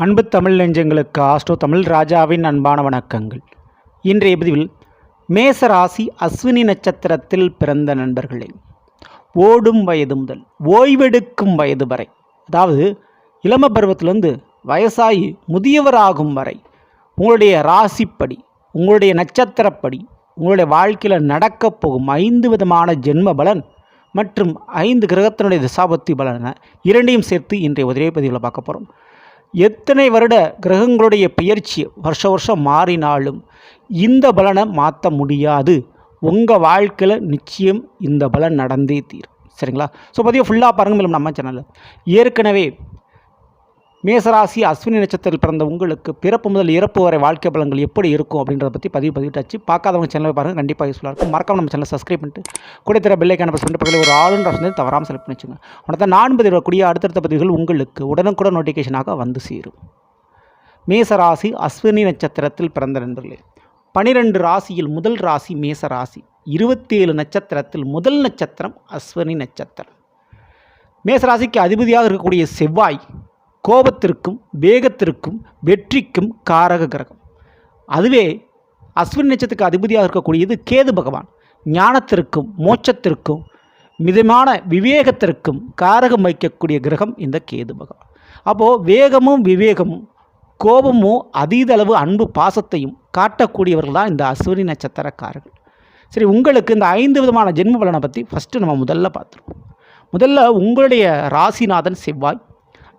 அன்பு தமிழ் நெஞ்சங்களுக்கு ஆஸ்ட்ரோ தமிழ் ராஜாவின் அன்பான வணக்கங்கள். இன்றைய பதிவில் மேச ராசி அஸ்வினி நட்சத்திரத்தில் பிறந்த நண்பர்களே ஓடும் வயது முதல் ஓய்வெடுக்கும் வயது வரை அதாவது இளம பருவத்திலிருந்து வயசாகி முதியவராகும் வரை உங்களுடைய ராசிப்படி உங்களுடைய நட்சத்திரப்படி உங்களுடைய வாழ்க்கையில் நடக்கப் போகும் ஐந்து விதமான ஜென்ம பலன் மற்றும் ஐந்து கிரகத்தினுடைய திசாபத்தி பலனை இரண்டையும் சேர்த்து இன்றைய உதவி பதிவில் பார்க்க போகிறோம் எத்தனை வருட கிரகங்களுடைய பெயர்ச்சி வருஷ வருஷம் மாறினாலும் இந்த பலனை மாற்ற முடியாது. உங்கள் வாழ்க்கையில் நிச்சயம் இந்த பலன் நடந்தே தீரும். சரிங்களா? ஸோ பார்த்தீங்கன்னா ஃபுல்லாக பாருங்க மேலும் நம்ம சேனலில் ஏற்கனவே மேசராசி அஸ்வினி நட்சத்திரத்தில் பிறந்த உங்களுக்கு பிறப்பு முதல் இறப்பு வரை வாழ்க்கை பலங்கள் எப்படி இருக்கும் அப்படின்றத பற்றி பதிவு பதிவிட்டாச்சு. பார்க்காதவங்க சேனலை பாருங்கள் கண்டிப்பாக யூஸ்ஃபுல்லாக இருக்கும். மறக்காம நம்ம சேனலை சப்ஸ்கிரைப் பண்ணிட்டு கூட தர பில்லை ப்ரெஸ் பண்ணிட்டு பக்கத்தில் ஒரு ஆளுன்ற வந்து தவறாமல் செலக்ட் பண்ணி வச்சுங்க. உனக்கு நான் பதிவிடக்கூடிய அடுத்தடுத்த பதிவுகள் உங்களுக்கு உடனுக்குடன் நோட்டிஃபிகேஷனாக வந்து சேரும். மேசராசி அஸ்வினி நட்சத்திரத்தில் பிறந்த நண்பர்களே பனிரெண்டு ராசியில் முதல் ராசி மேச ராசி இருபத்தேழு நட்சத்திரத்தில் முதல் நட்சத்திரம் அஸ்வினி நட்சத்திரம். மேசராசிக்கு அதிபதியாக இருக்கக்கூடிய செவ்வாய் கோபத்திற்கும் வேகத்திற்கும் வெற்றிக்கும் காரக கிரகம். அதுவே அஸ்வின் நட்சத்திரத்துக்கு அதிபதியாக இருக்கக்கூடியது கேது பகவான். ஞானத்திற்கும் மோட்சத்திற்கும் மிதமான விவேகத்திற்கும் காரகம் வைக்கக்கூடிய கிரகம் இந்த கேது பகவான். அப்போது வேகமும் விவேகமும் கோபமும் அதீத அளவு அன்பு பாசத்தையும் காட்டக்கூடியவர்கள் தான் இந்த அஸ்வினி நட்சத்திரக்காரர்கள். சரி உங்களுக்கு இந்த ஐந்து விதமான ஜென்ம பலனை பற்றி ஃபஸ்ட்டு நம்ம முதல்ல பார்த்துருவோம். முதல்ல உங்களுடைய ராசிநாதன் செவ்வாய்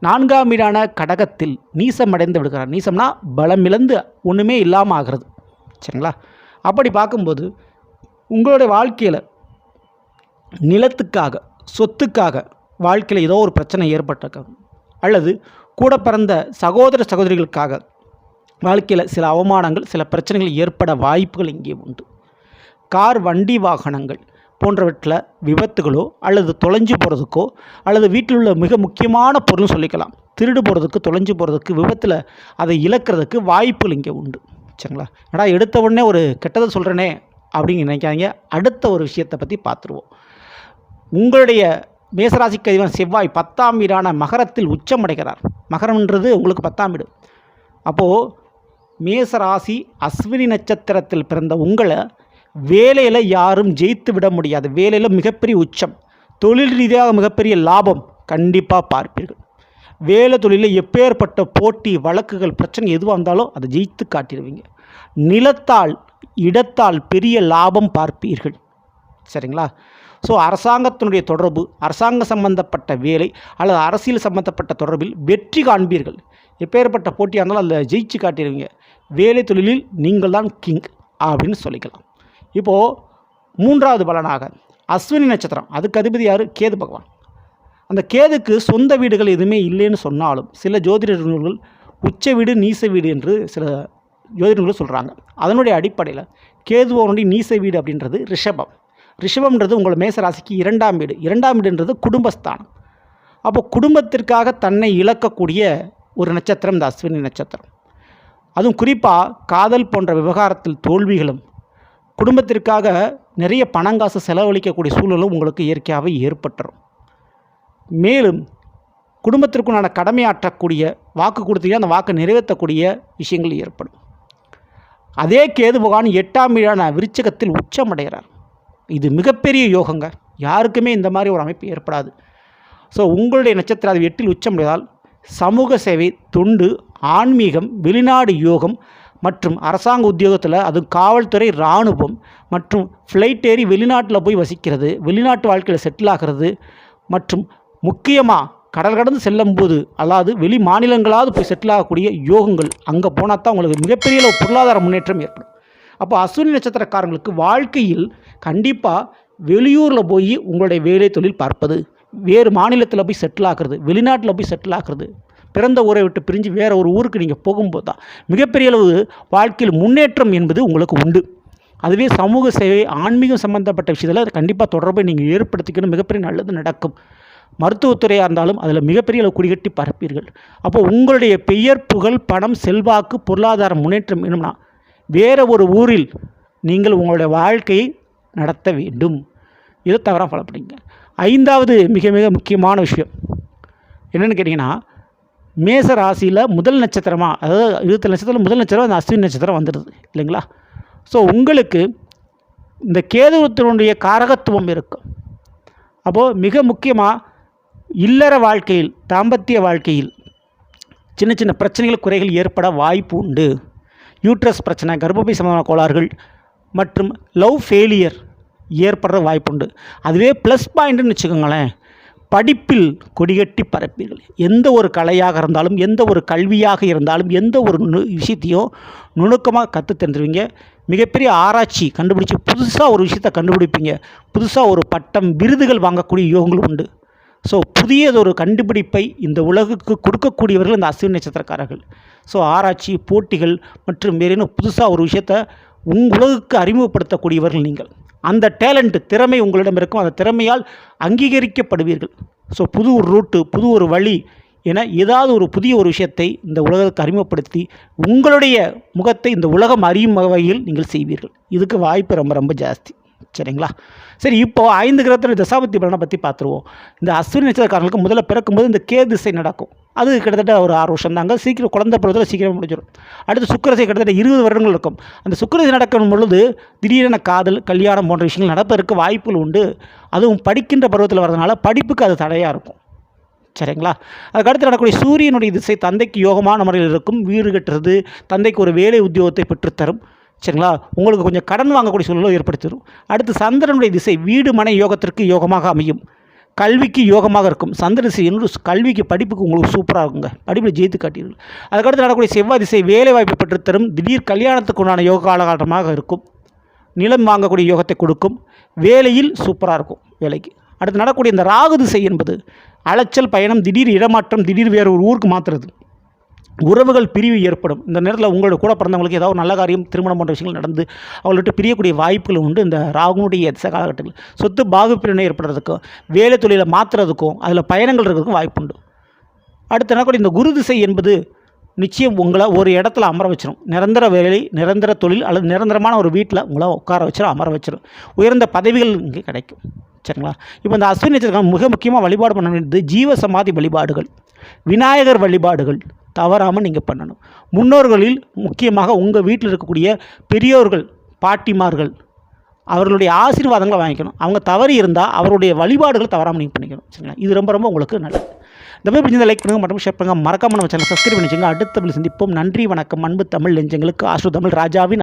நான்காம் வீடான கடகத்தில் நீசமடைந்து விடுகிறார். நீசம்னா பலமிழந்து ஒன்றுமே இல்லாமல் ஆகிறது சரிங்களா? அப்படி பார்க்கும்போது உங்களுடைய வாழ்க்கையில் நிலத்துக்காக சொத்துக்காக வாழ்க்கையில் ஏதோ ஒரு பிரச்சனை ஏற்பட்டிருக்காங்க அல்லது கூட பிறந்த சகோதர சகோதரிகளுக்காக வாழ்க்கையில் சில அவமானங்கள் சில பிரச்சனைகள் ஏற்பட வாய்ப்புகள் இங்கே உண்டு. கார் வண்டி வாகனங்கள் போன்றவற்றில் விபத்துகளோ அல்லது தொலைஞ்சு போகிறதுக்கோ அல்லது வீட்டில் உள்ள மிக முக்கியமான பொருள் சொல்லிக்கலாம். திருடு போகிறதுக்கு தொலைஞ்சு போகிறதுக்கு விபத்தில் அதை இழக்கிறதுக்கு வாய்ப்புகள் இங்கே உண்டு. சரிங்களா? ஏடா எடுத்த உடனே ஒரு கெட்டதை சொல்கிறேனே அப்படின்னு நினைக்காதீங்க. அடுத்த ஒரு விஷயத்தை பற்றி பார்த்துருவோம். உங்களுடைய மேசராசிக்கு அதிபன் செவ்வாய் பத்தாம் வீடான மகரத்தில் உச்சமடைகிறார். மகரம்ன்றது உங்களுக்கு பத்தாம் வீடு. அப்போது மேசராசி அஸ்வினி நட்சத்திரத்தில் பிறந்த உங்களை வேலையில் யாரும் ஜெயித்து விட முடியாது. வேலையில் மிகப்பெரிய உச்சம். தொழில் ரீதியாக மிகப்பெரிய லாபம் கண்டிப்பாக பார்ப்பீர்கள். வேலை தொழிலில் எப்பேற்பட்ட போட்டி வழக்குகள் பிரச்சனை எதுவாக இருந்தாலும் அதை ஜெயித்து காட்டிடுவீங்க. நிலத்தால் இடத்தால் பெரிய லாபம் பார்ப்பீர்கள். சரிங்களா? ஸோ அரசாங்கத்தினுடைய தொடர்பு அரசாங்க சம்பந்தப்பட்ட வேலை அல்லது அரசியல் சம்பந்தப்பட்ட தொடர்பில் வெற்றி காண்பீர்கள். எப்பேற்பட்ட போட்டியாக இருந்தாலும் அதில் ஜெயிச்சு காட்டிடுவீங்க. வேலை தொழிலில் நீங்கள் தான் கிங் அப்படின்னு சொல்லிக்கலாம். இப்போது மூன்றாவது பலனாக அஸ்வினி நட்சத்திரம். அதுக்கு அதிபதி யார்? கேது பகவான். அந்த கேதுக்கு சொந்த வீடுகள் எதுவுமே இல்லைன்னு சொன்னாலும் சில ஜோதிட நூல்கள் உச்ச வீடு நீச வீடு என்று சில ஜோதிட நூல்கள் சொல்கிறாங்க அதனுடைய அடிப்படையில் கேதுவோனுடைய நீச வீடு அப்படின்றது ரிஷபம். ரிஷபம்ன்றது உங்கள் மேசராசிக்கு இரண்டாம் வீடு. இரண்டாம் வீடுன்றது குடும்பஸ்தானம். அப்போ குடும்பத்திற்காக தன்னை இழக்கக்கூடிய ஒரு நட்சத்திரம் இந்த அஸ்வினி நட்சத்திரம். அதுவும் குறிப்பாக காதல் போன்ற விவகாரத்தில் தோல்விகளும் குடும்பத்திற்காக நிறைய பணங்காசு செலவழிக்கக்கூடிய சூழலும் உங்களுக்கு இயற்கையாகவே ஏற்பட்டுரும். மேலும் குடும்பத்திற்குண்டான கடமையாற்றக்கூடிய வாக்கு கொடுத்தீங்க அந்த வாக்கை நிறைவேற்றக்கூடிய விஷயங்கள் ஏற்படும். அதே கேது பகவான் எட்டாம் வீழான விருச்சகத்தில் உச்சமடைகிறார். இது மிகப்பெரிய யோகங்க. யாருக்குமே இந்த மாதிரி ஒரு அமைப்பு ஏற்படாது. ஸோ உங்களுடைய நட்சத்திரம் அது எட்டில் உச்சமடைவதால் சமூக சேவை தொண்டு ஆன்மீகம் வெளிநாடு யோகம் மற்றும் அரசாங்க உத்தியோகத்தில் அது காவல்துறை இராணுவம் மற்றும் ஃப்ளைட் ஏறி வெளிநாட்டில் போய் வசிக்கிறது வெளிநாட்டு வாழ்க்கையில் செட்டில் ஆகிறது மற்றும் முக்கியமாக கடல் கடந்து செல்லும்போது அதாவது வெளி மாநிலங்களாவது போய் செட்டில் ஆகக்கூடிய யோகங்கள் அங்கே போனால் தான் உங்களுக்கு மிகப்பெரிய அளவு பொருளாதார முன்னேற்றம் ஏற்படும். அப்போ அஸ்வினி நட்சத்திரக்காரங்களுக்கு வாழ்க்கையில் கண்டிப்பாக வெளியூரில் போய் உங்களுடைய வேலை தொழில் பார்ப்பது வேறு மாநிலத்தில் போய் செட்டில் ஆகிறது வெளிநாட்டில் போய் செட்டில் ஆகிறது பிறந்த ஊரை விட்டு பிரிஞ்சு வேறு ஒரு ஊருக்கு நீங்கள் போகும்போது தான் மிகப்பெரிய அளவு வாழ்க்கையில் முன்னேற்றம் என்பது உங்களுக்கு உண்டு. அதுவே சமூக சேவை ஆன்மீகம் சம்பந்தப்பட்ட விஷயத்தில் கண்டிப்பாக தொடர்பை நீங்கள் ஏற்படுத்திக்கணும். மிகப்பெரிய நல்லது நடக்கும். மருத்துவத்துறையாக இருந்தாலும் அதில் மிகப்பெரிய அளவு குடிகட்டி பரப்பீர்கள். அப்போ உங்களுடைய பெயர் புகழ் பணம் செல்வாக்கு பொருளாதார முன்னேற்றம் வேணும்னா வேறு ஒரு ஊரில் நீங்கள் உங்களுடைய வாழ்க்கையை நடத்த வேண்டும். இதை தவறாக ஃபாலோ பண்ணிங்க ஐந்தாவது மிக மிக முக்கியமான விஷயம் என்னென்னு கேட்டிங்கன்னா மேச ராசியில் முதல் நட்சத்திரமாக அதாவது இருபத்தி நட்சத்திரம் முதல் நட்சத்திரம் அந்த அஸ்வினி நட்சத்திரம் வந்துடுது இல்லைங்களா? ஸோ உங்களுக்கு இந்த கேதுவத்தினுடைய காரகத்துவம் இருக்கும் அப்போது மிக முக்கியமாக இல்லற வாழ்க்கையில் தாம்பத்திய வாழ்க்கையில் சின்ன சின்ன பிரச்சனைகள் குறைகள் ஏற்பட வாய்ப்பு உண்டு. யூட்ரஸ் பிரச்சனை கர்ப்பப்பை சம்பந்தமான கோளாறுகள் மற்றும் லவ் ஃபெயிலியர் ஏற்படுற வாய்ப்புண்டு அதுவே ப்ளஸ் பாயிண்ட்டுன்னு வச்சுக்கோங்களேன். படிப்பில் கொடிகட்டி பரப்பீர்கள். எந்த ஒரு கலையாக இருந்தாலும் எந்த ஒரு கல்வியாக இருந்தாலும் எந்த ஒரு நு விஷயத்தையும் நுணுக்கமாக கற்று தெரிஞ்சுருவீங்க மிகப்பெரிய ஆராய்ச்சி கண்டுபிடிச்சி புதுசாக ஒரு விஷயத்தை கண்டுபிடிப்பீங்க. புதுசாக ஒரு பட்டம் விருதுகள் வாங்கக்கூடிய யோகங்கள் உண்டு. ஸோ புதியதொரு கண்டுபிடிப்பை இந்த உலகுக்கு கொடுக்கக்கூடியவர்கள் இந்த அஸ்வினி நட்சத்திரக்காரர்கள். ஸோ ஆராய்ச்சி போட்டிகள் மற்றும் வேறேனும் புதுசாக ஒரு விஷயத்தை உங்கள் உலகுக்கு அறிமுகப்படுத்தக்கூடியவர்கள் நீங்கள். அந்த டேலண்ட் திறமை உங்களிடம் இருக்கும். அந்த திறமையால் அங்கீகரிக்கப்படுவீர்கள். ஸோ புது ஒரு ரூட்டு புது ஒரு வழி என ஏதாவது ஒரு புதிய ஒரு விஷயத்தை இந்த உலகத்துக்கு அறிமுகப்படுத்தி உங்களுடைய முகத்தை இந்த உலகம் அறியும் வகையில் நீங்கள் செய்வீர்கள். இதுக்கு வாய்ப்பு ரொம்ப ரொம்ப ஜாஸ்தி. சரிங்களா? சரி இப்போ ஐந்து கிரகத்தினுடைய தசாபத்தி பலனை பற்றி பார்த்துருவோம். இந்த அஸ்வினி நட்சத்திரக்காரர்களுக்கு முதல்ல பிறக்கும்போது இந்த கே திசை நடக்கும். அது கிட்டத்தட்ட ஒரு ஆறு வருஷம் தாங்க. சீக்கிரம் குழந்தை பருவத்தில் சீக்கிரம் முடிஞ்சிடும் அடுத்து சுக்கரசை கிட்டத்தட்ட இருபது வருடங்கள் இருக்கும். அந்த சுக்கரசை நடக்கும் பொழுது திடீரென காதல் கல்யாணம் போன்ற விஷயங்கள் நடப்பதற்கு வாய்ப்புகள் உண்டு. அதுவும் படிக்கின்ற பருவத்தில் வரதுனால படிப்புக்கு அது தடையாக இருக்கும். சரிங்களா? அதுக்கடுத்து நடக்கக்கூடிய சூரியனுடைய திசை தந்தைக்கு யோகமான முறையில் இருக்கும். வீடு கட்டுறது தந்தைக்கு ஒரு வேலை உத்தியோகத்தை பெற்றுத்தரும். சரிங்களா? உங்களுக்கு கொஞ்சம் கடன் வாங்கக்கூடிய சூழலும் ஏற்படுத்திடும் அடுத்து சந்திரனுடைய திசை வீடு மனை யோகத்திற்கு யோகமாக அமையும். கல்விக்கு யோகமாக இருக்கும். சந்திர திசை என்று கல்விக்கு படிப்புக்கு உங்களுக்கு சூப்பராக இருக்குங்க. படிப்பில் ஜெயித்து காட்டீர்கள் அதுக்கடுத்து நடக்கக்கூடிய செவ்வாய் திசை வேலை பெற்று தரும் திடீர் கல்யாணத்துக்கு உண்டான யோக காலகட்டமாக இருக்கும். நிலம் வாங்கக்கூடிய யோகத்தை கொடுக்கும். வேலையில் சூப்பராக இருக்கும் வேலைக்கு. அடுத்து நடக்கக்கூடிய இந்த ராகு திசை என்பது அலைச்சல் பயணம் திடீர் இடமாற்றம் திடீர் வேறு ஒரு ஊருக்கு மாற்றுறது உறவுகள் பிரிவு ஏற்படும். இந்த நேரத்தில் உங்களோட கூட பிறந்தவங்களுக்கு ஏதாவது நல்ல காரியம் திருமணம் போன்ற விஷயங்கள் நடந்து அவங்கள்ட்ட பிரியக்கூடிய வாய்ப்புகள் உண்டு. இந்த ராகுனுடைய திசை காலகட்டத்தில் சொத்து பாகுப்பிரிவினை ஏற்படுறதுக்கும் வேலை தொழிலை மாற்றுறதுக்கும் அதில் பயணங்கள் இருக்கிறதுக்கும் வாய்ப்பு உண்டு. அடுத்த கூட இந்த குரு திசை என்பது நிச்சயம் உங்களை ஒரு இடத்துல அமர வச்சிடும் நிரந்தர வேலை நிரந்தர தொழில் அல்லது நிரந்தரமான ஒரு வீட்டில் உங்களை உட்கார வச்சிடும் அமர வச்சிடும் உயர்ந்த பதவிகள் இங்கே கிடைக்கும். சரிங்களா? இப்போ இந்த அஸ்வினி நட்சத்திரம் மிக முக்கியமாக வழிபாடு பண்ண வேண்டியது ஜீவ சமாதி வழிபாடுகள் விநாயகர் வழிபாடுகள் தவறாமல் நீங்கள் பண்ணணும். முன்னோர்களில் முக்கியமாக உங்கள் வீட்டில் இருக்கக்கூடிய பெரியோர்கள் பாட்டிமார்கள் அவர்களுடைய ஆசீர்வாதங்களை வாங்கிக்கணும். அவங்க தவறி இருந்தால் அவருடைய வழிபாடுகள் தவறாமல் நீங்கள் பண்ணிக்கணும். சரிங்களா? இது ரொம்ப ரொம்ப உங்களுக்கு நல்லது. இந்த மாதிரி பிடிச்சதை லைக் பண்ணுங்கள் மற்றும் ஷேர் பண்ணுங்கள் மறக்காமல் நம்ம சேனல் சப்ஸ்கிரைப் பண்ணிச்சுங்க அடுத்த சந்திப்போம். நன்றி வணக்கம். அன்பு தமிழ் நெஞ்சங்களுக்கு ஆசு தமிழ் ராஜாவின்